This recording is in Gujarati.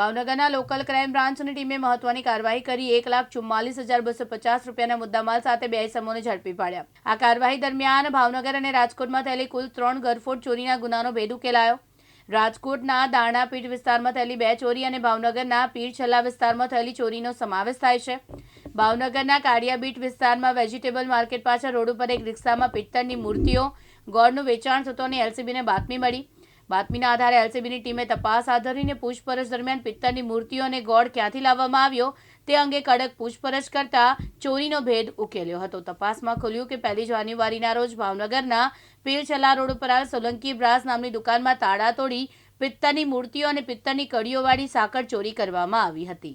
ભાવનગરના લોકલ ક્રાઇમ બ્રાન્ચની ટીમે મહત્વની કાર્યવાહી કરી. એક લાખ ચુમ્માલીસ હજાર બસો પચાસ રૂપિયાના મુદ્દામાલ સાથે બે ઇસમોને ઝડપી પાડ્યા. આ કાર્યવાહી દરમિયાન ભાવનગર અને રાજકોટમાં થયેલી કુલ ત્રણ ગરફોડ ચોરીના ગુનાનો ભેદ ઉકેલાયો. રાજકોટના દાણાપીઠ વિસ્તારમાં થયેલી બે ચોરી અને ભાવનગરના પીરછલ્લા વિસ્તારમાં થયેલી ચોરીનો સમાવેશ થાય છે. ભાવનગરના કાળિયાબીટ વિસ્તારમાં વેજીટેબલ માર્કેટ પાછળ રોડ ઉપર એક રિક્ષામાં પિત્તળની મૂર્તિઓ, ગોળનું વેચાણ થતો અને એલસીબીને બાતમી મળી. બાતમીના આધારે એલસીબીની ટીમે તપાસ હાથ ધરીને પૂછપરછ દરમિયાન પિત્તળની મૂર્તિઓ અને ગોળ ક્યાંથી લાવવામાં આવ્યો તે અંગે કડક પૂછપરછ કરતા ચોરીનો ભેદ ઉકેલ્યો હતો. તપાસમાં ખુલ્યું કે પહેલી જાન્યુઆરીના રોજ ભાવનગરના પીરછલા રોડ ઉપર આવેલ સોલંકી બ્રાસ નામની દુકાનમાં તાળા તોડી પિત્તળની મૂર્તિઓ અને પિત્તળની કડીઓવાળી સાકર ચોરી કરવામાં આવી હતી.